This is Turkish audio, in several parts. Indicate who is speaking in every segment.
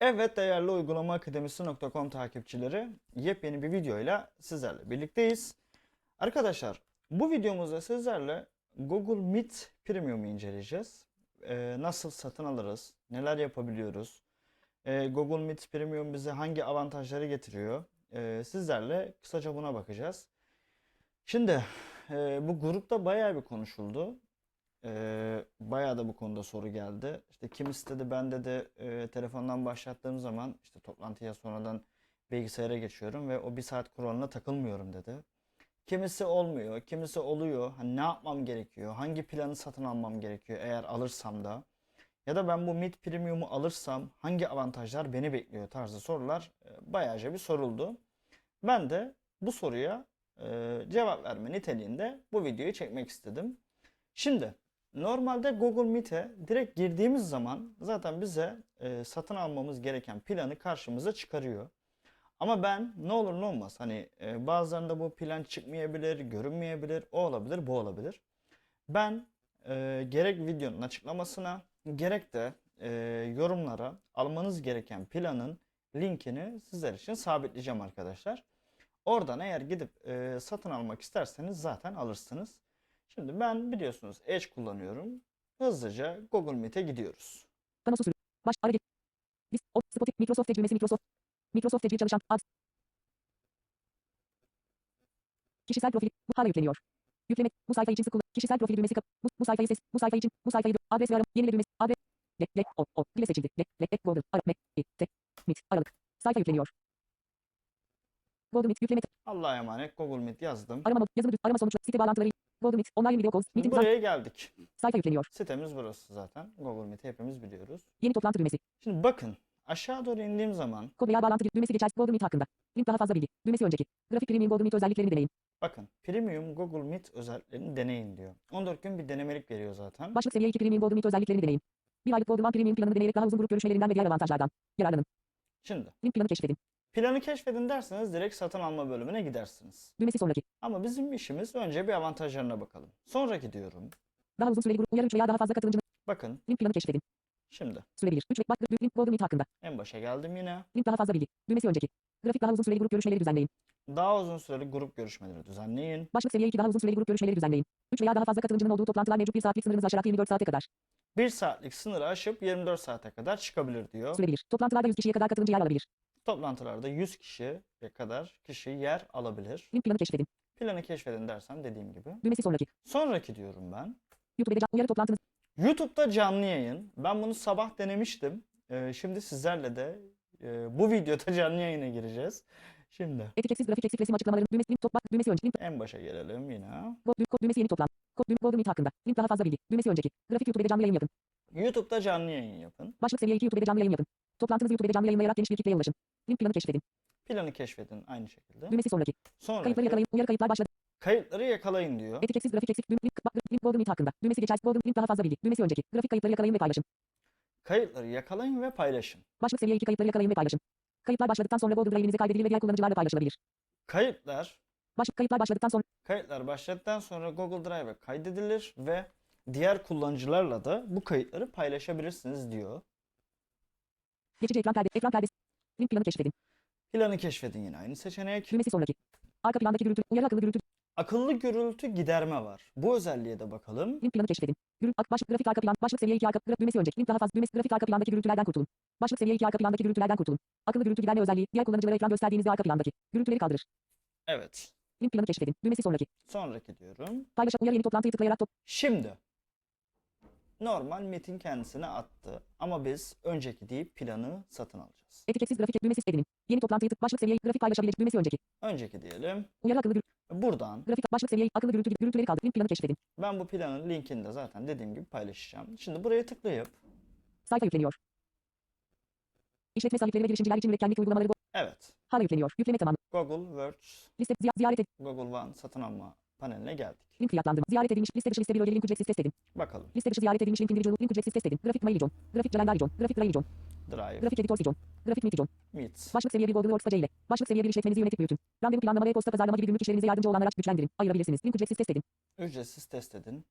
Speaker 1: Evet değerli uygulama akademisi.com takipçileri yepyeni bir videoyla sizlerle birlikteyiz. Arkadaşlar bu videomuzda sizlerle Google Meet Premium'u inceleyeceğiz. Ee, nasıl satın alırız, neler yapabiliyoruz, Ee, Google Meet Premium bize hangi avantajları getiriyor, Ee, sizlerle kısaca buna bakacağız. Şimdi e, bu grupta bayağı bir konuşuldu. Ee, bayağı da bu konuda soru geldi. İşte kim istedi ben de e, telefondan başlattığım zaman işte toplantıya sonradan bilgisayara geçiyorum ve o bir saat kuralına takılmıyorum dedi. Kimisi olmuyor, kimisi oluyor. Hani ne yapmam gerekiyor? Hangi planı satın almam gerekiyor eğer alırsam da? Ya da ben bu Mid Premium'u alırsam hangi avantajlar beni bekliyor tarzı sorular e, bayağıca bir soruldu. Ben de bu soruya e, cevap verme niteliğinde bu videoyu çekmek istedim. Şimdi normalde Google Meet'e direkt girdiğimiz zaman zaten bize e, satın almamız gereken planı karşımıza çıkarıyor. Ama ben ne olur ne olmaz hani e, bazılarında bu plan çıkmayabilir, görünmeyebilir, o olabilir, bu olabilir. Ben e, gerek videonun açıklamasına gerek de e, yorumlara almanız gereken planın linkini sizler için sabitleyeceğim arkadaşlar. Oradan eğer gidip e, satın almak isterseniz zaten alırsınız. Şimdi ben biliyorsunuz Edge kullanıyorum. Hızlıca Google Meet'e gidiyoruz.
Speaker 2: Panosu sürü. Baş. Ara. List. O. Spotify. Microsoft tecrübesi Microsoft. Microsoft tecrübe çalışan. Ads. Kişisel profil. Bu hala yükleniyor. Yükleme. Bu sayfa için sık kullan. Kişisel profil düğmesi kap. Bu, bu sayfayı ses. Bu sayfa için. Bu sayfayı adres ve arama. Yenile düğmesi. Adres. Le. Le. O. O. Dile seçildi. Le. Le. E. Google. Ara. Me. E. Tek. Mit. Aralık. Sayfa yükleniyor. Google Meet. Yükleme.
Speaker 1: Allah'a emanet Google Meet yazdım.
Speaker 2: Arama mod. Yazılı düz. Arama sonuçları. Site bağlantıları. Google Meet. Online video calls. Meeting.
Speaker 1: buraya geldik.
Speaker 2: Sayfa yükleniyor.
Speaker 1: Sitemiz burası zaten. Google Meet'i hepimiz biliyoruz.
Speaker 2: Yeni toplantı düğmesi.
Speaker 1: Şimdi bakın aşağı doğru indiğim zaman
Speaker 2: Kod veya bağlantı düğmesi geçer. Google Meet hakkında. Link daha fazla bilgi. Düğmesi önceki. Grafik Premium Google Meet özelliklerini deneyin.
Speaker 1: bakın Premium Google Meet özelliklerini deneyin diyor. 14 gün bir denemelik veriyor zaten.
Speaker 2: Başlık seviye 2 Premium Google Meet özelliklerini deneyin. Bir aylık Google One Premium planını deneyerek daha uzun grup görüşmelerinden ve diğer avantajlardan yararlanın.
Speaker 1: Şimdi
Speaker 2: Link planı keşfedin.
Speaker 1: Planı keşfedin derseniz direkt satın alma bölümüne gidersiniz.
Speaker 2: Düğmesi sonraki.
Speaker 1: Ama bizim işimiz önce bir avantajlarına bakalım. Sonraki diyorum.
Speaker 2: Daha uzun süreli grup uyarı 3 veya daha fazla katılımcının
Speaker 1: Bakın
Speaker 2: link planı keşfedin.
Speaker 1: şimdi
Speaker 2: Sürebilir. 3 ve bak link Google Meet hakkında.
Speaker 1: en başa geldim yine.
Speaker 2: Link daha fazla bilgi. Düğmesi önceki. Grafik daha uzun süreli grup görüşmeleri düzenleyin.
Speaker 1: Daha uzun süreli grup görüşmeleri düzenleyin.
Speaker 2: Başlık seviye 2 daha uzun süreli grup görüşmeleri düzenleyin. 3 veya daha fazla katılımcının olduğu toplantılar mevcut bir saatlik sınırınızı aşarak 24 saate kadar.
Speaker 1: 1 saatlik sınırı aşıp 24 saate kadar çıkabilir diyor.
Speaker 2: Sürebilir. Toplantılarda 100 kişiye kadar katılımcı yer alabilir.
Speaker 1: Toplantılarda 100 kişiye kadar kişi yer alabilir.
Speaker 2: Planı keşfedin.
Speaker 1: Planı keşfedin dersem dediğim gibi.
Speaker 2: Düğmesi sonraki.
Speaker 1: Sonraki diyorum ben.
Speaker 2: YouTube'da can- uyarı toplantınız.
Speaker 1: YouTube'da canlı yayın. Ben bunu sabah denemiştim. Ee, şimdi sizlerle de e, bu videoda canlı yayına gireceğiz. Şimdi
Speaker 2: Etiketsiz grafik eksik resim açıklamaları. Düğmesi link top bak düğmesi önceki. Link
Speaker 1: en başa gelelim yine.
Speaker 2: Kod, dü- kod düğmesi yeni toplan. Kod düğme Google Meet hakkında. Link daha fazla bilgi. Düğmesi önceki. Grafik YouTube'da canlı yayın yapın.
Speaker 1: YouTube'da canlı yayın yapın.
Speaker 2: Başlık seviye 2 YouTube'da canlı yayın yapın. Toplantınızı YouTube'da canlı yayınlayarak geniş bir kitleye ulaşın. Link planı keşfedin.
Speaker 1: Planı keşfedin aynı şekilde.
Speaker 2: Düğmesi sonraki.
Speaker 1: Sonraki
Speaker 2: Kayıtları yakalayın. Uyarı kayıtlar başladı.
Speaker 1: kayıtları yakalayın diyor.
Speaker 2: Etiketsiz grafik eksik. Düğme link bak link Google Meet hakkında. Düğmesi geçer. Google link daha fazla bilgi. Düğmesi önceki. Grafik kayıtları yakalayın ve paylaşın.
Speaker 1: Kayıtları yakalayın ve paylaşın.
Speaker 2: Başlık seviye 2 kayıtları yakalayın ve paylaşın. Kayıtlar başladıktan sonra Google Drive'inize kaydedilir ve diğer kullanıcılarla paylaşılabilir.
Speaker 1: Kayıtlar
Speaker 2: Başlık kayıtlar başladıktan sonra
Speaker 1: Kayıtlar başladıktan sonra Google Drive'a kaydedilir ve diğer kullanıcılarla da bu kayıtları paylaşabilirsiniz diyor.
Speaker 2: geçici ekran perde ekran perdesi. Link planı keşfedin.
Speaker 1: Planı keşfedin yine aynı seçenek.
Speaker 2: Düğmesi sonraki. Arka plandaki gürültü. Uyarı akıllı gürültü.
Speaker 1: Akıllı gürültü giderme var. Bu özelliğe de bakalım.
Speaker 2: Link planı keşfedin. Gürültü ak başlık grafik arka plan. Başlık seviye 2 arka gra- düğmesi önceki. Link daha fazla düğmesi grafik arka plandaki gürültülerden kurtulun. Başlık seviye 2 arka plandaki gürültülerden kurtulun. Akıllı gürültü giderme özelliği. Diğer kullanıcılara ekran gösterdiğinizde arka plandaki gürültüleri kaldırır.
Speaker 1: Evet.
Speaker 2: Link planı keşfedin. Düğmesi sonraki.
Speaker 1: Sonraki diyorum.
Speaker 2: Paylaşan uyarı yeni toplantıyı tıklayarak top.
Speaker 1: Şimdi normal metin kendisine attı ama biz önceki deyip planı satın alacağız.
Speaker 2: Etiketsiz grafik düğmesi edinin. Yeni toplantıyı tık başlık seviye grafik paylaşabilir düğmesi önceki.
Speaker 1: Önceki diyelim.
Speaker 2: Uyarı akıllı gürültü.
Speaker 1: Buradan
Speaker 2: Grafik başlık seviye akıllı gürültü gürültüleri kaldır. Link planı keşfedin.
Speaker 1: ben bu planın linkini de zaten dediğim gibi paylaşacağım. Şimdi buraya tıklayıp
Speaker 2: Sayfa yükleniyor. İşletme sahipleri ve girişimciler için üretkenlik uygulamaları.
Speaker 1: evet
Speaker 2: Hala yükleniyor. Yükleme tamam.
Speaker 1: Google Words
Speaker 2: Liste ziy- ziyaret edin.
Speaker 1: Google One satın alma paneline geldik.
Speaker 2: Link fiyatlandırma. Ziyaret edilmiş. Liste dışı liste bir link ücretsiz test edin.
Speaker 1: Bakalım.
Speaker 2: Liste dışı ziyaret edilmiş link individual link ücretsiz test edin. Grafik mail icon. Grafik calendar icon. Grafik drive icon.
Speaker 1: Drive,
Speaker 2: Grafik editor icon. Grafik meet icon.
Speaker 1: Meet.
Speaker 2: Başlık seviye bir Google Workspace ile. Başlık seviye bir işletmenizi yönetip büyütün. Randevu planlama ve posta pazarlama gibi günlük işlerinize yardımcı olan araç güçlendirin. Ayırabilirsiniz. Link ücretsiz test edin.
Speaker 1: Ücretsiz test edin.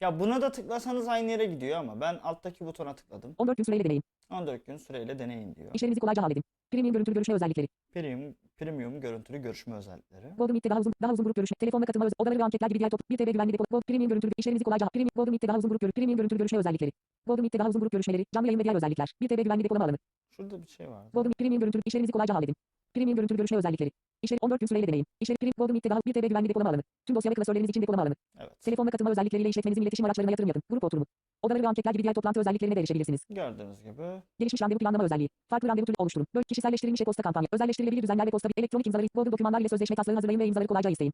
Speaker 1: Ya buna da tıklasanız aynı yere gidiyor ama ben alttaki butona tıkladım.
Speaker 2: 14 gün süreyle deneyin.
Speaker 1: 14 gün süreyle deneyin diyor.
Speaker 2: İşlerinizi kolayca halledin. Premium görüntülü görüşme özellikleri.
Speaker 1: Premium, premium görüntülü görüşme özellikleri.
Speaker 2: Google Meet'te daha uzun, daha uzun grup görüşme, telefonla katılma, öz- odaları ve anketler gibi diğer top, 1 TB güvenli depo, Google Premium görüntülü, işlerinizi kolayca, Premium, Google Meet'te daha uzun grup görüşme, Premium görüntülü görüşme özellikleri. Google Meet'te daha uzun grup görüşmeleri, canlı yayın ve diğer özellikler, 1 TB güvenli depolama alanı.
Speaker 1: Şurada bir şey vardı.
Speaker 2: Google Meet Premium görüntülü, işlerinizi kolayca halledin. Premium görüntülü görüşme özellikleri. İşleri 14 gün süreyle deneyin. İşleri Premium, Google Meet'te daha 1 TB güvenli depolama alanı. Tüm dosya ve klasörleriniz için depolama alanı.
Speaker 1: Evet.
Speaker 2: Telefonla katılma özellikleriyle işletmenizin iletişim araçlarına yatırım yapın. Grup oturumu. Odaları ve anketler gibi diğer toplantı özelliklerine de erişebilirsiniz.
Speaker 1: Gördüğünüz gibi
Speaker 2: Gelişmiş randevu planlama özelliği. Farklı randevu türü oluşturun. Böyle kişiselleştirilmiş e-posta kampanya. Özelleştirilebilir düzenler ve posta elektronik imzaları, Google dokümanlar ile sözleşme taslağı hazırlayın ve imzaları kolayca isteyin.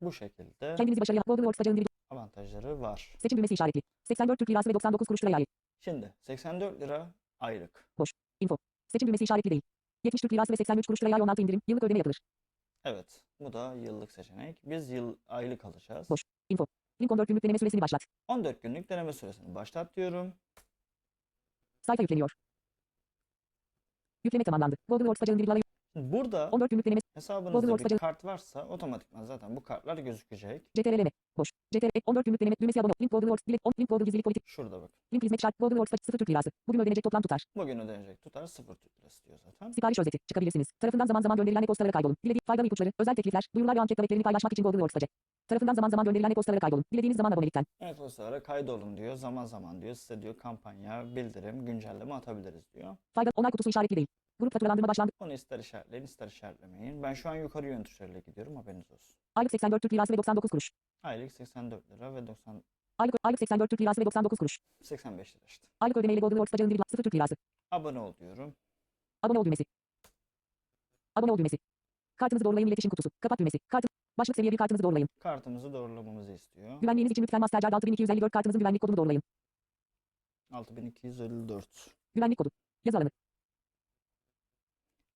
Speaker 1: bu şekilde
Speaker 2: Kendinizi başarıya Google Workspace'ın
Speaker 1: avantajları var.
Speaker 2: seçim düğmesi işaretli. 84 Türk Lirası ve 99 kuruş liraya ait.
Speaker 1: Şimdi 84 lira aylık.
Speaker 2: Info. Seçim düğmesi işaretli değil. 70 Türk Lirası ve 83 kuruş liraya 16 indirim. Yıllık ödeme yapılır.
Speaker 1: Evet. Bu da yıllık seçenek. Biz yıl aylık alacağız.
Speaker 2: Boş. Info. Link 14 günlük deneme süresini başlat.
Speaker 1: 14 günlük deneme süresini başlat diyorum.
Speaker 2: Sayfa yükleniyor. Yükleme tamamlandı. Google Workspace'ın bir
Speaker 1: Burada
Speaker 2: 14 günlük deneme
Speaker 1: hesabınızda bir
Speaker 2: Workspace-
Speaker 1: kart varsa otomatikman zaten bu kartlar gözükecek.
Speaker 2: CTRL Boş. CTRL 14 günlük deneme düğmesi abone. Link Google Works. On, link Google gizlilik politik.
Speaker 1: Şurada bak.
Speaker 2: Link hizmet şart. Google Workspace 0 Türk Lirası. Bugün ödenecek toplam tutar.
Speaker 1: Bugün ödenecek tutar 0 Türk lirası diyor zaten.
Speaker 2: Sipariş özeti. Çıkabilirsiniz. Tarafından zaman zaman gönderilen e-postalara kaybolun. Dilediği faydalı ipuçları, özel teklifler, duyurular ve anket taleplerini paylaşmak için Google Workspace. Tarafından zaman zaman gönderilen e-postalara kaybolun. Dilediğiniz zaman abonelikten.
Speaker 1: Evet dostlara kaydolun diyor. Zaman zaman diyor. Size diyor kampanya, bildirim, güncelleme atabiliriz diyor.
Speaker 2: Fayda onay kutusu işaretli değil. Grup faturalandırma başlandı.
Speaker 1: Onu ister işaretleyin ister işaretlemeyin. Ben şu an yukarı yön tuşlarıyla gidiyorum haberiniz olsun.
Speaker 2: Aylık 84 Türk Lirası ve 99 kuruş.
Speaker 1: Aylık 84 lira ve 90
Speaker 2: Aylık, aylık 84 Türk Lirası ve 99 kuruş.
Speaker 1: 85 lira işte.
Speaker 2: Aylık ödemeyle Google Workspace'ın bir 0 Türk Lirası.
Speaker 1: Abone ol diyorum.
Speaker 2: Abone ol düğmesi. Abone ol düğmesi. Kartınızı doğrulayın iletişim kutusu. Kapat düğmesi. Kartın. Başlık seviye bir kartınızı doğrulayın.
Speaker 1: Kartımızı doğrulamamızı istiyor.
Speaker 2: Güvenliğiniz için lütfen Mastercard 6254 kartınızın güvenlik kodunu doğrulayın.
Speaker 1: 6254.
Speaker 2: Güvenlik kodu. Yazı alanı.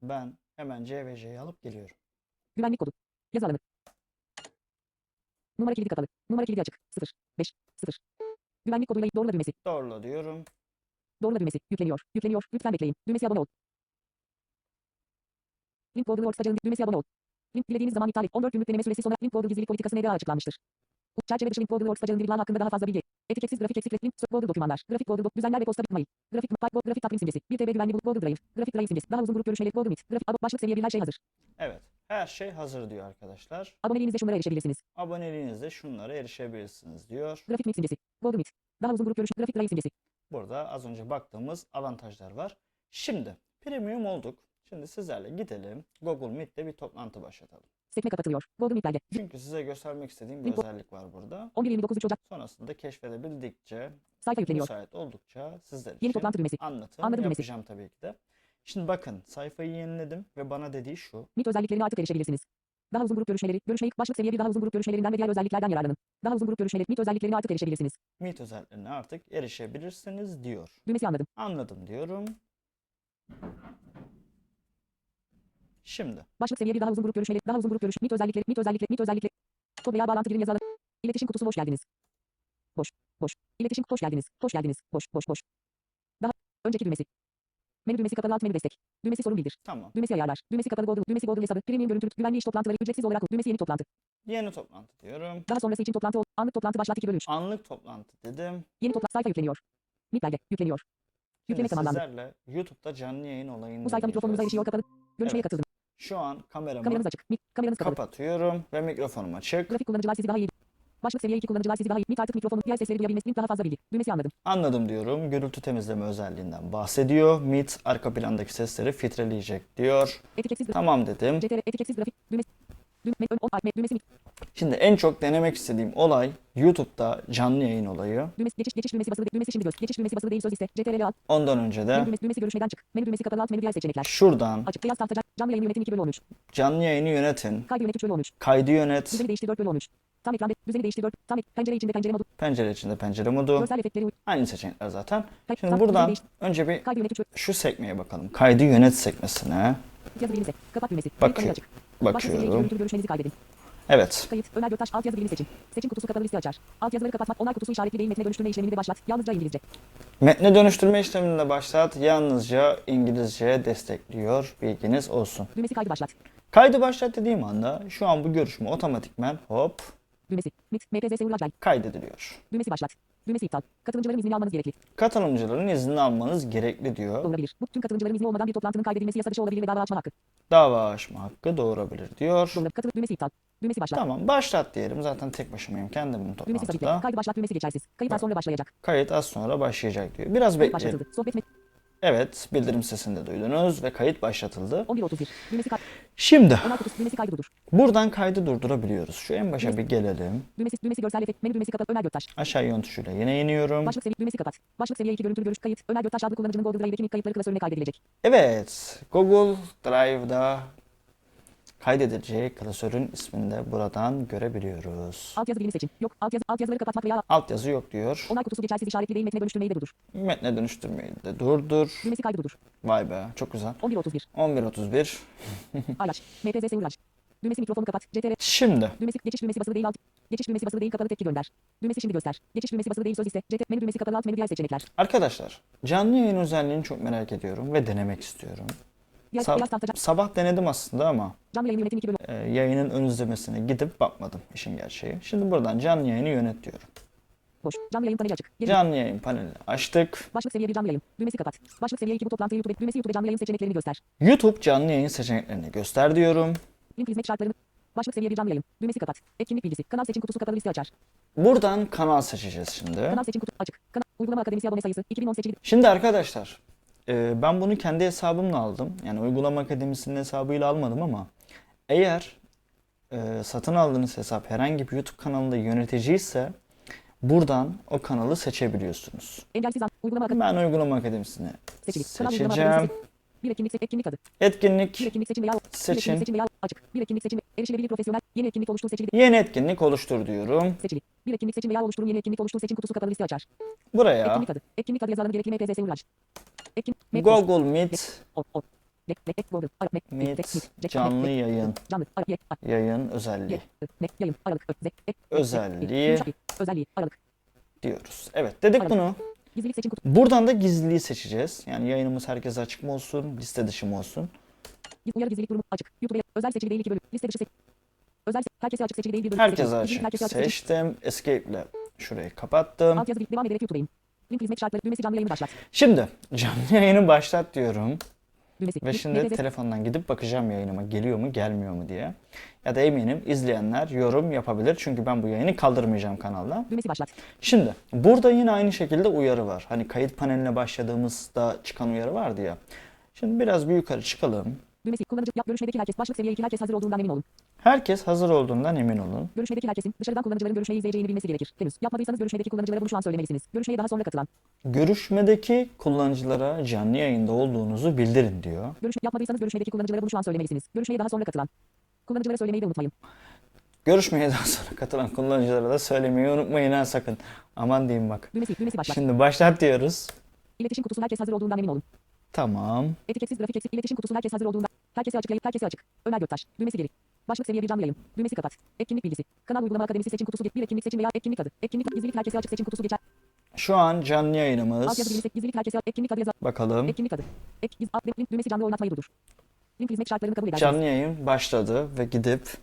Speaker 1: Ben hemen C ve J'yi alıp geliyorum.
Speaker 2: Güvenlik kodu. Yazı alanı. Numara kilidi kapalı. Numara kilidi açık. 0. 5. 0. Güvenlik koduyla doğrula düğmesi.
Speaker 1: Doğrula diyorum.
Speaker 2: Doğrula düğmesi. Yükleniyor. Yükleniyor. Lütfen bekleyin. Düğmesi abone ol. Link Google Workspace'ın düğmesi abone ol. Link dilediğiniz zaman iptal et. 14 günlük deneme süresi sonra Link Google gizlilik politikası NDA açıklanmıştır. Bu çerçeve dışı Link Google bir plan hakkında daha fazla bilgi. Etiketsiz grafik eksik link Google dokümanlar. Grafik Google dok düzenler ve posta bitmayı. Grafik Pipe grafik takvim simgesi. 1 TB güvenli Google Drive. Grafik Drive simgesi. Daha uzun grup görüşmeleri Google Meet. Grafik abo- başlık seviye bir her şey hazır.
Speaker 1: Evet. Her şey hazır diyor arkadaşlar.
Speaker 2: Aboneliğinizde şunlara erişebilirsiniz.
Speaker 1: Aboneliğinizde şunlara erişebilirsiniz diyor.
Speaker 2: Grafik Meet simgesi. Google Meet. Daha uzun grup görüşme. Grafik Drive simgesi.
Speaker 1: Burada az önce baktığımız avantajlar var. Şimdi premium olduk. Şimdi sizlerle gidelim. Google Meet'te bir toplantı başlatalım.
Speaker 2: Sekme kapatılıyor. Google Meet belge.
Speaker 1: Çünkü size göstermek istediğim bir özellik var burada.
Speaker 2: 11-29 3 Ocak.
Speaker 1: Sonrasında keşfedebildikçe,
Speaker 2: Sayfa yükleniyor.
Speaker 1: müsait oldukça sizler
Speaker 2: Yeni
Speaker 1: için
Speaker 2: toplantı düğmesi.
Speaker 1: anlatım
Speaker 2: Anladım düğmesi.
Speaker 1: yapacağım tabii ki de. Şimdi bakın sayfayı yeniledim ve bana dediği şu.
Speaker 2: Meet özelliklerine artık erişebilirsiniz. Daha uzun grup görüşmeleri, görüşmeyi başlık seviye bir daha uzun grup görüşmelerinden ve diğer özelliklerden yararlanın. Daha uzun grup görüşmeleri, Meet özelliklerine artık erişebilirsiniz.
Speaker 1: Meet özelliklerine artık erişebilirsiniz diyor.
Speaker 2: Düğmesi anladım.
Speaker 1: Anladım diyorum. Şimdi
Speaker 2: Başlık seviye bir daha uzun grup görüşmeleri, daha uzun grup görüş, Meet özellikleri, Meet özellikleri, Meet özellikleri. Kod veya bağlantı girin yazı alanı. İletişim kutusu hoş geldiniz. Boş, boş. İletişim hoş geldiniz, hoş geldiniz, boş, boş, boş. Daha önceki düğmesi. Menü düğmesi kapalı alt menü destek. Düğmesi sorun bildir.
Speaker 1: tamam.
Speaker 2: Düğmesi ayarlar. Düğmesi kapalı Google, düğmesi Google hesabı, premium görüntülü, güvenli iş toplantıları, ücretsiz olarak, düğmesi yeni toplantı.
Speaker 1: Yeni toplantı diyorum.
Speaker 2: Daha sonrası için toplantı ol, anlık toplantı başlat 2 bölü 3.
Speaker 1: Anlık toplantı dedim.
Speaker 2: Yeni toplantı sayfa yükleniyor. Meet belge, yükleniyor. Yükleme tamamlandı.
Speaker 1: sizlerle YouTube'da canlı yayın olayını
Speaker 2: Bu sayfa mikrofonunuza erişiyor kapalı. Görüşmeye
Speaker 1: Evet.
Speaker 2: katıldım.
Speaker 1: Şu an kameramı
Speaker 2: Kameranız açık. Mik, kameranız kapalı.
Speaker 1: kapatıyorum ve mikrofonum açık.
Speaker 2: Grafik kullanıcılar sizi daha iyi. Başlık seviye 2 kullanıcılar sizi daha iyi. Meet artık mikrofonu diğer sesleri duyabilmesi. Daha fazla bilgi. Düğmesi anladım.
Speaker 1: Anladım diyorum. Gürültü temizleme özelliğinden bahsediyor. Meet arka plandaki sesleri filtreleyecek diyor.
Speaker 2: Etiketsiz.
Speaker 1: Tamam dedim.
Speaker 2: CTR etiketsiz grafik. Düğmesi. Düğme, ön, on, düğmesi mik.
Speaker 1: Şimdi en çok denemek istediğim olay YouTube'da canlı yayın olayı.
Speaker 2: Düğmesi geçiş geçiş düğmesi basılı. Düğmesi şimdi göz. Geçiş düğmesi basılı değil söz iste. CTRL alt.
Speaker 1: Ondan önce
Speaker 2: Menü
Speaker 1: de
Speaker 2: düğmesi, düğmesi görüşmeden çık. Menü düğmesi kapalı alt menü diğer seçenekler.
Speaker 1: şuradan
Speaker 2: Açık beyaz tahta can- canlı yayın yönetim 2 bölü 13.
Speaker 1: canlı yayını yönetin.
Speaker 2: Kaydı yönet 3 bölü 13.
Speaker 1: Kaydı yönet.
Speaker 2: Düzeni değiştir 4 bölü 13. Tam ekran düzeni değiştir 4. Tam ek- pencere içinde pencere modu.
Speaker 1: Pencere içinde pencere modu.
Speaker 2: Görsel efektleri
Speaker 1: Aynı seçenekler zaten.
Speaker 2: Kay-
Speaker 1: Şimdi
Speaker 2: tam-
Speaker 1: buradan önce bir.
Speaker 2: Kaydı yönet 3 bölü
Speaker 1: şu sekmeye bakalım. Kaydı yönet sekmesine
Speaker 2: Yazı dilinize. Kapat düğmesi.
Speaker 1: Bakıyor- bakıyorum.
Speaker 2: görüntülü görüşmenizi kaydedin.
Speaker 1: Evet.
Speaker 2: Kayıt. Ömer Göktaş alt yazı dilini seçin. Seçim kutusu kapalı liste açar. Alt yazıları kapatmak. Onay kutusu işaretli değil metne dönüştürme işlemini de başlat. Yalnızca İngilizce.
Speaker 1: Metne dönüştürme işleminde başlat. Yalnızca İngilizce destekliyor. Bilginiz olsun.
Speaker 2: Düğmesi kaydı başlat.
Speaker 1: Kaydı başlat dediğim anda şu an bu görüşme otomatikmen hop
Speaker 2: Düğmesi. Mit. MPZ Seurlajay.
Speaker 1: kaydediliyor.
Speaker 2: Düğmesi başlat. Düğmesi iptal. Katılımcıların iznini almanız gerekli.
Speaker 1: Katılımcıların iznini almanız gerekli diyor.
Speaker 2: Olabilir. Bu tüm katılımcıların izni olmadan bir toplantının kaydedilmesi yasa dışı olabilir ve dava açma hakkı.
Speaker 1: Dava açma hakkı doğurabilir diyor.
Speaker 2: Doğru. Katılım düğmesi iptal. Düğmesi başlat.
Speaker 1: Tamam başlat diyelim. Zaten tek başımayım kendimin
Speaker 2: Düğmesi sabitle.
Speaker 1: toplantıda.
Speaker 2: Kaydı başlat düğmesi geçersiz. Kayıt daha sonra başlayacak.
Speaker 1: Kayıt az sonra başlayacak diyor. Biraz
Speaker 2: Kayıt
Speaker 1: bekleyelim.
Speaker 2: başlatıldı. Sohbet met.
Speaker 1: Evet bildirim sesini de duydunuz ve kayıt başlatıldı.
Speaker 2: 11.31. Düğmesi kay.
Speaker 1: Şimdi
Speaker 2: Onay kutusu. Düğmesi kaydı durdur.
Speaker 1: buradan kaydı durdurabiliyoruz. Şu en başa bir gelelim.
Speaker 2: Düğmesi düğmesi görsel efekt. Menü düğmesi kapat. Ömer Göktaş.
Speaker 1: Aşağı yön tuşuyla yine iniyorum.
Speaker 2: Başlık seviye düğmesi kapat. Başlık seviye 2 görüntülü görüş kayıt. Ömer Göktaş adlı kullanıcının Google Drive'deki kayıtları klasörüne kaydedilecek.
Speaker 1: Evet Google Drive'da kaydedileceği klasörün ismini de buradan görebiliyoruz.
Speaker 2: Altyazı dilini seçin. Yok. Altyazı, altyazıları kapatmak veya
Speaker 1: Altyazı yok diyor.
Speaker 2: onay kutusu geçersiz işaretli değil metne dönüştürmeyi de durdur.
Speaker 1: Metne dönüştürmeyi de durdur.
Speaker 2: Düğmesi kaydı durdur.
Speaker 1: Vay be çok güzel.
Speaker 2: 11.31.
Speaker 1: 11.31.
Speaker 2: Aylaç. MTZ Seurlaç. Düğmesi mikrofonu kapat. CTR.
Speaker 1: Şimdi
Speaker 2: Düğmesi geçiş düğmesi basılı değil alt. Geçiş düğmesi basılı değil kapalı tepki gönder. Düğmesi şimdi göster. Geçiş düğmesi basılı değil söz iste. CT menü düğmesi kapalı alt menü diğer seçenekler.
Speaker 1: arkadaşlar canlı yayın özelliğini çok merak ediyorum ve denemek istiyorum. Sab-
Speaker 2: tahta
Speaker 1: sabah denedim aslında ama
Speaker 2: canlı yayın yönetim 2 bölüm.
Speaker 1: e, yayının ön izlemesine gidip bakmadım işin gerçeği. Şimdi buradan canlı yayını yönet diyorum.
Speaker 2: Boş. Canlı yayın paneli açık. Geri
Speaker 1: Canlı yayın panelini açtık.
Speaker 2: Başlık seviye 1 canlı yayın. Düğmesi kapat. Başlık seviye 2 bu toplantıyı YouTube. Düğmesi YouTube canlı yayın seçeneklerini göster.
Speaker 1: YouTube canlı yayın seçeneklerini göster diyorum.
Speaker 2: Link hizmet şartlarını. Başlık seviye 1 canlı yayın. Düğmesi kapat. Etkinlik bilgisi. Kanal seçim kutusu kapalı liste açar.
Speaker 1: Buradan kanal seçeceğiz şimdi.
Speaker 2: Kanal seçim kutusu açık. Kanal uygulama akademisi abone sayısı 2010 seçili.
Speaker 1: Şimdi arkadaşlar e, ben bunu kendi hesabımla aldım. Yani uygulama akademisinin hesabıyla almadım ama eğer e, satın aldığınız hesap herhangi bir YouTube kanalında yöneticiyse buradan o kanalı seçebiliyorsunuz.
Speaker 2: Uygulama
Speaker 1: Ben uygulama akademisini
Speaker 2: seçili.
Speaker 1: Seçeceğim.
Speaker 2: Bir etkinlik. Etkinlik adı. Bir
Speaker 1: Etkinlik
Speaker 2: etkinlik seçim veya bir
Speaker 1: seçin.
Speaker 2: etkinlik seçim veya açık. Bir etkinlik seçim. Erişilebilir profesyonel. Yeni etkinlik oluştur seçili.
Speaker 1: Yeni etkinlik oluştur diyorum.
Speaker 2: Seçili. Bir etkinlik seçim veya oluşturun yeni etkinlik oluştur seçim kutusu kapalı liste açar.
Speaker 1: Buraya
Speaker 2: Etkinlik adı. Etkinlik adı yazılarını gerekli MPZ Seurlaç.
Speaker 1: Google Meet. Meet canlı yayın yayın özelliği. Özelliği. Diyoruz. Evet dedik bunu. Buradan da gizliliği seçeceğiz. Yani yayınımız herkese açık mı olsun, liste dışı mı olsun?
Speaker 2: Uyarı gizlilik durumu açık. YouTube özel seçili değil 2 bölüm. Liste dışı seç. Özel se- herkese açık seçili değil 1 bölüm.
Speaker 1: Herkese açık.
Speaker 2: Herkese açık.
Speaker 1: Seçtim. Escape ile şurayı kapattım.
Speaker 2: Alt yazı devam ederek YouTube'dayım. Link hizmet şartları düğmesi canlı yayını başlat.
Speaker 1: Şimdi canlı yayını başlat diyorum.
Speaker 2: Düğmesi.
Speaker 1: Ve şimdi
Speaker 2: MPZ
Speaker 1: telefondan gidip bakacağım yayınıma geliyor mu gelmiyor mu diye. Ya da eminim izleyenler yorum yapabilir. Çünkü ben bu yayını kaldırmayacağım kanalda.
Speaker 2: Düğmesi başlat.
Speaker 1: Şimdi burada yine aynı şekilde uyarı var. Hani kayıt paneline başladığımızda çıkan uyarı vardı ya. Şimdi biraz bir yukarı çıkalım.
Speaker 2: Düğmesi kullanıcı yap görüşmedeki herkes başlık seviye 2 herkes hazır olduğundan emin olun.
Speaker 1: Herkes hazır olduğundan emin olun.
Speaker 2: Görüşmedeki herkesin dışarıdan kullanıcıların görüşmeyi izleyeceğini bilmesi gerekir. Henüz yapmadıysanız görüşmedeki kullanıcılara bunu şu an söylemelisiniz. Görüşmeye daha sonra katılan.
Speaker 1: Görüşmedeki kullanıcılara canlı yayında olduğunuzu bildirin diyor.
Speaker 2: Görüş yapmadıysanız görüşmedeki kullanıcılara bunu şu an söylemelisiniz. Görüşmeye daha sonra katılan. Kullanıcılara söylemeyi de unutmayın.
Speaker 1: Görüşmeye daha sonra katılan kullanıcılara da söylemeyi unutmayın ha sakın. Aman diyeyim bak.
Speaker 2: Düğmesi, düğmesi başlat.
Speaker 1: Şimdi başlat diyoruz.
Speaker 2: İletişim kutusu herkes hazır olduğundan emin olun.
Speaker 1: Tamam.
Speaker 2: Etiketsiz grafik eksik iletişim kutusu herkes hazır olduğunda. Herkese açıklayıp herkese açık. Ömer Göktaş. Düğmesi geri. Başlık seviye bir canlı yayın. Düğmesi kapat. Etkinlik bilgisi. Kanal uygulama akademisi seçim kutusu bir etkinlik seçim veya etkinlik adı. Etkinlik gizlilik herkese açık seçim kutusu geçer.
Speaker 1: Şu an canlı yayınımız.
Speaker 2: bilgisi gizlilik herkese etkinlik adı yazar.
Speaker 1: Bakalım.
Speaker 2: Etkinlik adı. Ek giz alt link düğmesi canlı oynatmayı durdur. Link hizmet şartlarını kabul ederseniz.
Speaker 1: Canlı yayın başladı ve gidip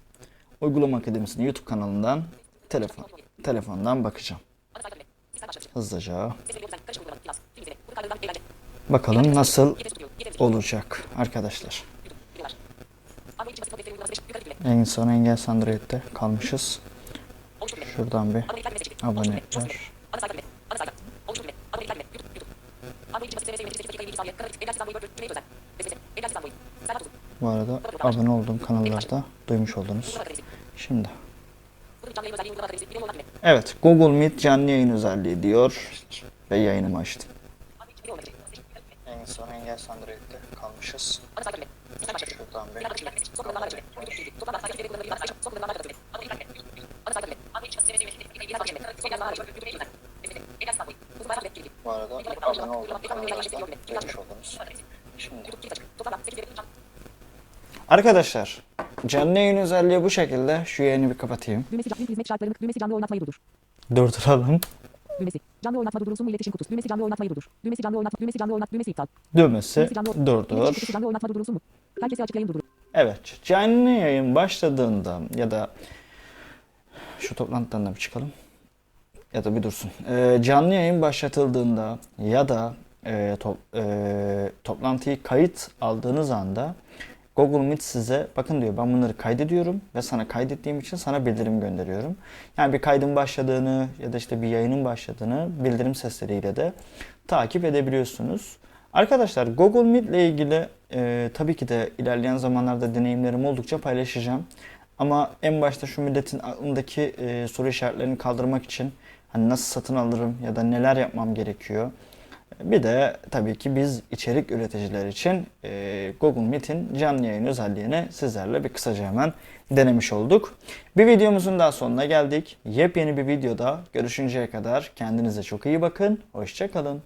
Speaker 1: Uygulama Akademisi'nin YouTube kanalından telefon telefondan bakacağım. Hızlıca. Bakalım nasıl olacak arkadaşlar. En son Engel Android'de kalmışız. Şuradan bir aboneler. Bu arada abone olduğum kanallarda duymuş oldunuz. Şimdi. Evet, Google Meet canlı yayın özelliği diyor ve yayınımı açtım. Android'de kalmışız. Şuradan bir Bu arada abone oldunuz. Şimdi. Arkadaşlar, canlı yayın özelliği bu şekilde. Şu yayını bir kapatayım.
Speaker 2: Düğmesi link hizmet şartlarını düğmesi canlı oynatmayı durdur.
Speaker 1: Durduralım.
Speaker 2: Düğmesi. Canlı oynatma durdurulsun mu iletişim kutusu. Düğmesi canlı oynatmayı durdur. Düğmesi canlı oynatma. Düğmesi canlı oynat. Düğmesi iptal.
Speaker 1: Düğmesi
Speaker 2: Düğmesi canlı İletişim
Speaker 1: durdur.
Speaker 2: kutusu canlı oynatma durdurulsun mu? Herkese açıklayın durdur.
Speaker 1: Evet, canlı yayın başladığında ya da şu toplantıdan da bir çıkalım. ya da bir dursun. Ee, canlı yayın başlatıldığında ya da e, top- e, toplantıyı kayıt aldığınız anda Google Meet size bakın diyor ben bunları kaydediyorum ve sana kaydettiğim için sana bildirim gönderiyorum. Yani bir kaydın başladığını ya da işte bir yayının başladığını bildirim sesleriyle de takip edebiliyorsunuz. Arkadaşlar Google Meet ile ilgili e, tabii ki de ilerleyen zamanlarda deneyimlerim oldukça paylaşacağım. Ama en başta şu milletin aklındaki e, soru işaretlerini kaldırmak için hani nasıl satın alırım ya da neler yapmam gerekiyor. Bir de tabii ki biz içerik üreticiler için e, Google Meet'in canlı yayın özelliğini sizlerle bir kısaca hemen denemiş olduk. Bir videomuzun daha sonuna geldik. Yepyeni bir videoda görüşünceye kadar kendinize çok iyi bakın. Hoşçakalın.